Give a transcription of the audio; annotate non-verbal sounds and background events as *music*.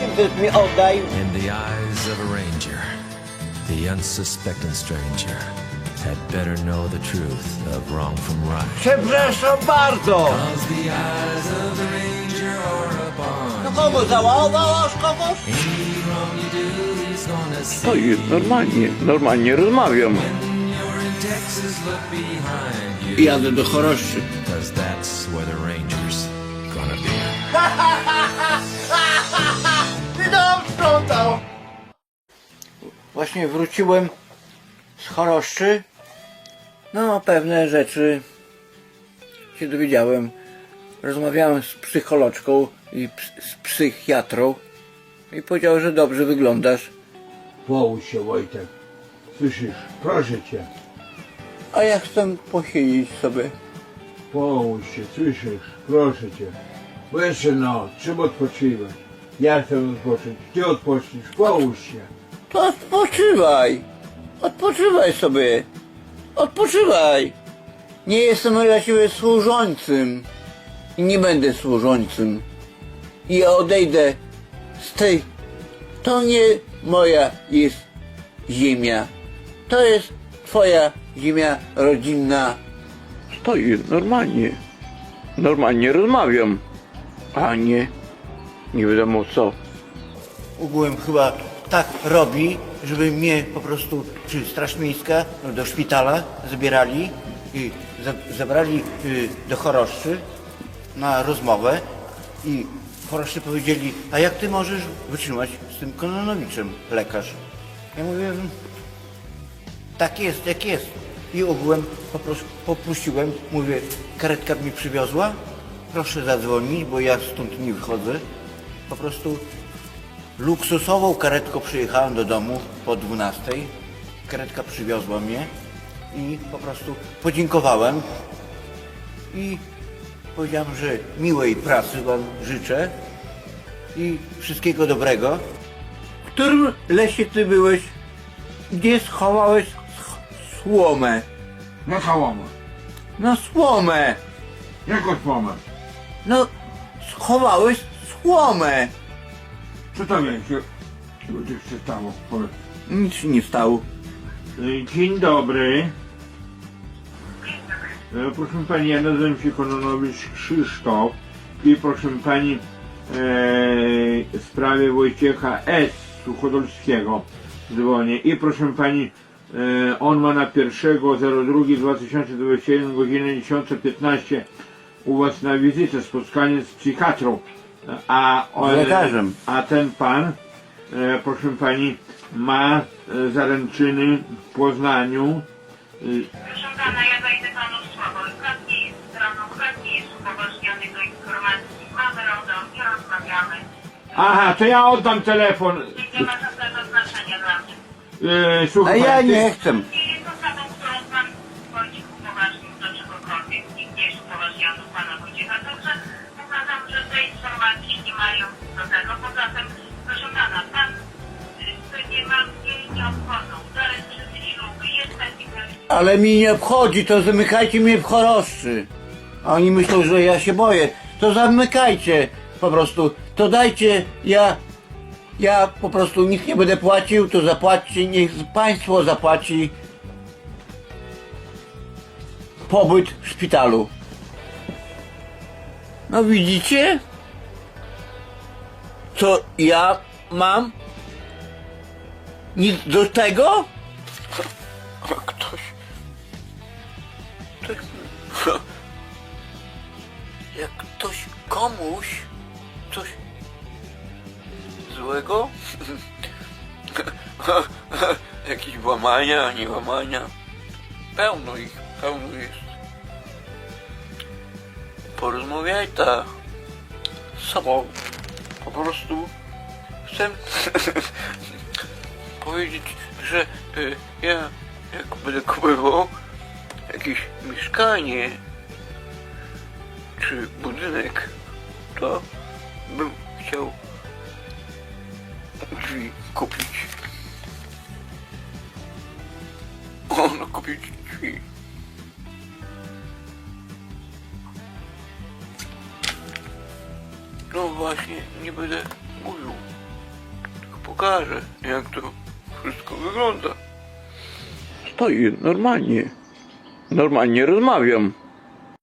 800 mi oddaj. In the eyes of a ranger, the unsuspecting stranger had better know the truth of wrong from right. Przepraszam bardzo. Cause the eyes of the ranger are upon No kogo załadowasz kogoś? any wrong you do, he's gonna see. Normalnie, normalnie rozmawiam. You're in Texas, look behind you. Jadę do choroszczy. Cause that's where the ranger's gonna be. *laughs* Sprzątał. Właśnie wróciłem z choroszczy. No, pewne rzeczy się dowiedziałem. Rozmawiałem z psycholoczką i z psychiatrą i powiedział, że dobrze wyglądasz. Połóż się Wojtek. Słyszysz? Proszę cię. A ja chcę posiedzieć sobie. Połóż się, słyszysz? Proszę cię. Bo jeszcze no, trzeba odpoczywać. Ja chcę odpocząć. Ty odpoczniesz. Połóż się. To odpoczywaj. Odpoczywaj sobie. Odpoczywaj. Nie jestem dla ciebie służącym. I nie będę służącym. I ja odejdę z tej. To nie moja jest ziemia. To jest twoja ziemia rodzinna. Stoi, normalnie. Normalnie rozmawiam. A nie, nie wiadomo co. Ogółem chyba tak robi, żeby mnie po prostu, czy Straż Miejska no, do szpitala zabierali i za, zabrali y, do choroszczy na rozmowę i choroszczy powiedzieli, a jak ty możesz wytrzymać z tym Kononowiczem, lekarz? Ja mówię, "Mm, tak jest, jak jest. I ogółem po prostu poprosiłem, mówię, karetka mi przywiozła, proszę zadzwonić, bo ja stąd nie wychodzę. Po prostu luksusową karetką przyjechałem do domu po 12. Karetka przywiozła mnie i po prostu podziękowałem i powiedziałem, że miłej pracy Wam życzę i wszystkiego dobrego. W którym lesie Ty byłeś? Gdzie schowałeś sch- słomę? Na sałomę. No słomę! Jaką słomę? No schowałeś słomę! Co tam jest? Co się stało? Powiedz. Nic się nie stało. Y, Dzień dobry. E, Proszę Pani, ja nazywam się Kononowicz Krzysztof i proszę Pani e, w sprawie Wojciecha S. Suchodolskiego dzwonię i proszę Pani e, on ma na 1.02.2021 godzinę 10.15 u Was na wizytę, spotkanie z psychiatrą a, o, Z lekarzem. a ten Pan e, proszę Pani ma e, zaręczyny w Poznaniu e, Proszę pana, ja zajdę panu słowo. Chętnie jest stroną, chętnie jest upoważniony do informacji. Mamy RODO i rozmawiamy. Aha, to ja oddam telefon. Nie ma żadnego znaczenia dla mnie. Yy, A słuchaj, ja ty- nie chcę. Nie Ale mi nie obchodzi, to zamykajcie mnie w choroszczy. A oni myślą, że ja się boję. To zamykajcie po prostu. To dajcie, ja, ja po prostu nic nie będę płacił, to zapłaćcie, niech państwo zapłaci pobyt w szpitalu. No widzicie? Co ja mam? Nic do tego? Jak ktoś komuś coś złego, *laughs* jakieś łamania, nie łamania, pełno ich, pełno jest. Porozmawiaj ta z sobą, po prostu chcę *laughs* powiedzieć, że y, ja jak będę kupował jakieś mieszkanie czy budynek, to bym chciał drzwi kupić. O, no kupić drzwi. No właśnie, nie będę mówił pokażę, jak to wszystko wygląda. Stoi normalnie. Normalnie rozmawiam.